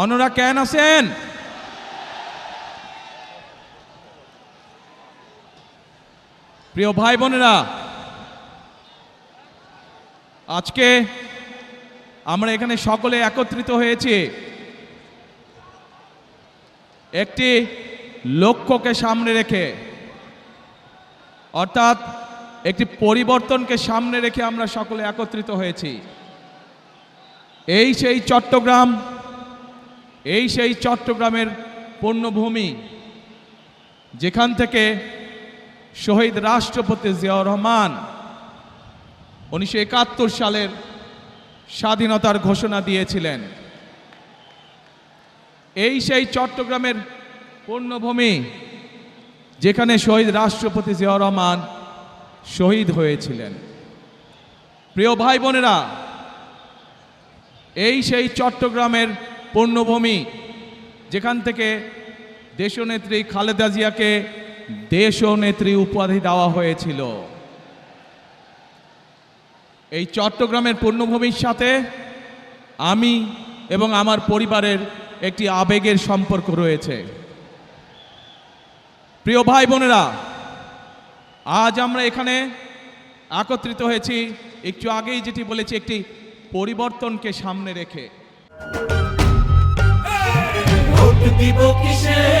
অনরা কেন আছেন? প্রিয় ভাই বোনেরা, আজকে আমরা এখানে সকলে একত্রিত হয়েছি। একটি লক্ষ্যকে সামনে রেখে, অর্থাৎ একটি পরিবর্তনকে সামনে রেখে আমরা সকলে একত্রিত হয়েছি। এই সেই চট্টগ্রাম এই সেই চট্টগ্রামের পূর্ণভূমি যেখান থেকে শহীদ রাষ্ট্রপতি জিয়াউর রহমান উনিশশো একাত্তর সালের স্বাধীনতার ঘোষণা দিয়েছিলেন। এই সেই চট্টগ্রামের পূর্ণভূমি যেখানে শহীদ রাষ্ট্রপতি জিয়াউর রহমান শহীদ হয়েছিলেন। প্রিয় ভাই বোনেরা, এই সেই চট্টগ্রামের পূর্ণভূমি। যেখান থেকে দেশনেত্রী খালেদা জিয়াকে দেশনেত্রী উপাধি দেওয়া হয়েছিল। এই চট্টগ্রামের পূর্ণভূমির সাথে আমি এবং আমার পরিবারের একটি আবেগের সম্পর্ক রয়েছে। প্রিয় ভাই বোনেরা, আজ আমরা এখানে একত্রিত হয়েছি। একটু আগেই যেটি বলেছি, একটি পরিবর্তনকে সামনে রেখে। দিব কিসে ধানের শীষে